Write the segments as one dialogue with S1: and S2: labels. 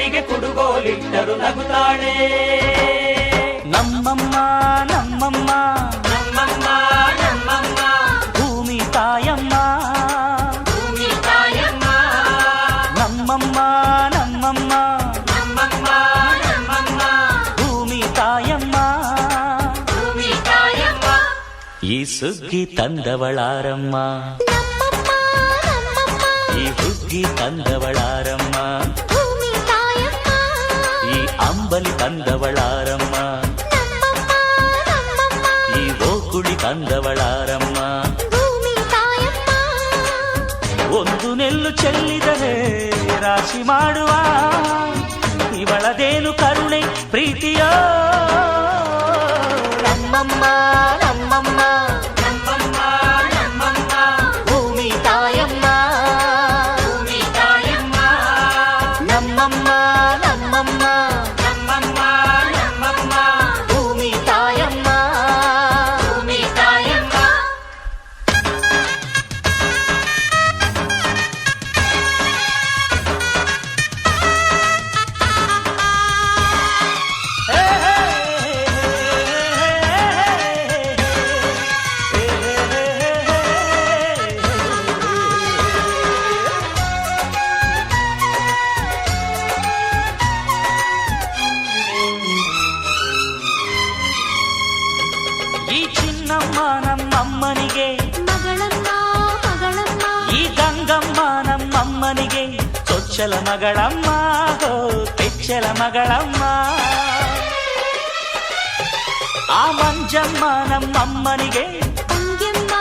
S1: ಕುಡುಗೋಲಿಟ್ಟರು ನಗುತ್ತಾಳೆ
S2: ನಮ್ಮಮ್ಮ ನಮ್ಮಮ್ಮ
S1: ನಮ್ಮಮ್ಮ ನಮ್ಮಮ್ಮ
S2: ಭೂಮಿ ತಾಯಮ್ಮ
S1: ಭೂಮಿ ತಾಯಮ್ಮ
S2: ನಮ್ಮಮ್ಮ ನಮ್ಮಮ್ಮ
S1: ನಮ್ಮಮ್ಮ ನಮ್ಮಮ್ಮ
S2: ಭೂಮಿ ತಾಯಮ್ಮ
S1: ಭೂಮಿ ತಾಯಮ್ಮ
S2: ಈ ಸುಗ್ಗಿ ತಂದವಳಾರಮ್ಮ
S3: ನಮ್ಮಮ್ಮ ನಮ್ಮಮ್ಮ
S2: ಈ ಹುಗ್ಗಿ ತಂದವಳಾರಮ್ಮ ತಂದವಳಾರಮ್ಮ
S3: ನಮ್ಮಮ್ಮ ನಮ್ಮಮ್ಮ
S2: ಈ ಓಕುಳಿ ತಂದವಳಾರಮ್ಮ
S3: ಭೂಮಿ ತಾಯಮ್ಮ
S2: ಒಂದು ನೆಲ್ಲು ಚೆಲ್ಲಿದರೆ ರಾಶಿ ಮಾಡುವ ಇವಳದೇನು ಕರುಣೆ ಪ್ರೀತಿಯ ನಮ್ಮಮ್ಮ ನಮ್ಮಮ್ಮ
S1: ನಮ್ಮಮ್ಮ ನಮ್ಮಮ್ಮ
S2: ಭೂಮಿ ತಾಯಮ್ಮ
S1: ಭೂಮಿ ತಾಯಮ್ಮ
S2: ನಮ್ಮಮ್ಮ ನಮ್ಮಮ್ಮ ಈ ಚಿನ್ನಮ್ಮ ನಮ್ಮಮ್ಮನಿಗೆ.
S3: ಮಗಳಮ್ಮ ಮಗಳಮ್ಮ
S2: ಈ ಗಂಗಮ್ಮ ನಮ್ಮಮ್ಮನಿಗೆ. ಚೊಚ್ಚಲ ಮಗಳಮ್ಮ ಹೋ ಕೆಚ್ಚಲ ಮಗಳಮ್ಮ. ಆ ಮಂಜಮ್ಮ ನಮ್ಮಮ್ಮನಿಗೆ.
S3: ತಂಗ್ಯಮ್ಮ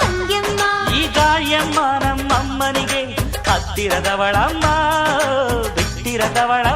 S3: ತಂಗ್ಯಮ್ಮ.
S2: ಈ ಗಾಯಮ್ಮ ನಮ್ಮಮ್ಮನಿಗೆ. ಹತ್ತಿರದವಳಮ್ಮ ಬಿಟ್ಟಿರದವಳಮ್ಮ.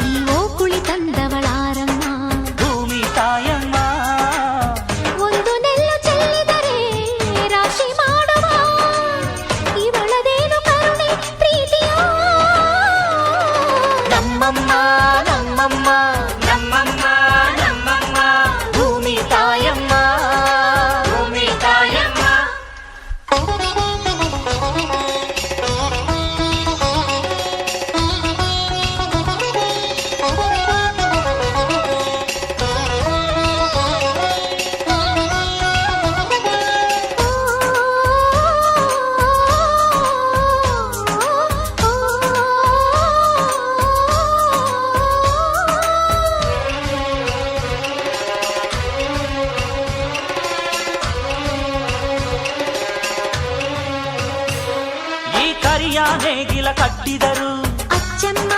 S2: ಈ ಕರಿಯ ನೇಗಿಲ ಕಟ್ಟಿದರು
S3: ಅಚ್ಚಮ್ಮ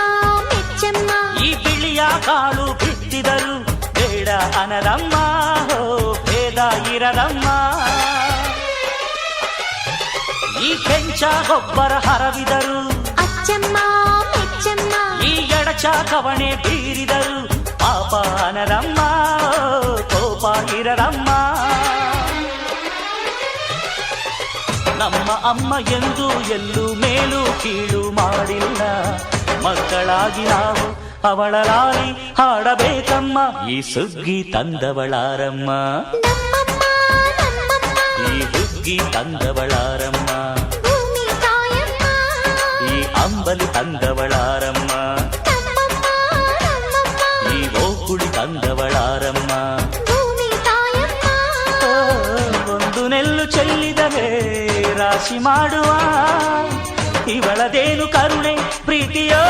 S3: ಮೆಚ್ಚಮ್ಮ
S2: ಈ ಬಿಳಿಯ ಕಾಳು ಬಿತ್ತಿದರು ಬೇಡ ಅನರಮ್ಮ ಹೋ ಭೇದ ಇರದಮ್ಮ ಈ ಕೆಂಚ ಗೊಬ್ಬರ ಹರವಿದರು
S3: ಅಚ್ಚಮ್ಮ ಮೆಚ್ಚಮ್ಮ
S2: ಈ ಎಡಚ ಕವಣೆ ಬೀರಿದರು ಪಾಪ ಅನರಮ್ಮ ಕೋಪ ಇರದಮ್ಮ ನಮ್ಮ ಅಮ್ಮ ಎಂದು ಎಲ್ಲೂ ಮೇಲು ಕೀಳು ಮಾಡಿಲ್ಲ ಮಕ್ಕಳಾಗಿ ನಾವು ಅವಳ ಲಾಲಿ ಹಾಡಬೇಕಮ್ಮ ಈ ಸುಗ್ಗಿ ತಂದವಳಾರಮ್ಮ
S3: ನಮ್ಮಮ್ಮ ನಮ್ಮಮ್ಮ
S2: ಈ ಹುಗ್ಗಿ ತಂದವಳಾರಮ್ಮ
S3: ಭೂಮಿ ತಾಯಮ್ಮ
S2: ಈ ಅಂಬಲಿ ತಂದವಳಾರಮ್ಮ
S3: ನಮ್ಮಮ್ಮ ನಮ್ಮಮ್ಮ
S2: ಈ ಓಕುಳಿ ತಂದವಳಾರಮ್ಮ
S3: ಭೂಮಿ ತಾಯಮ್ಮ
S2: ಓ, ಒಂದು ನೆಲ್ಲು ಚೆಲ್ಲಿದರೆ ರಾಶಿ ಮಾಡುವ ಇವಳದೇನು ಕರುಣೆ ಪ್ರೀತಿಯೋ?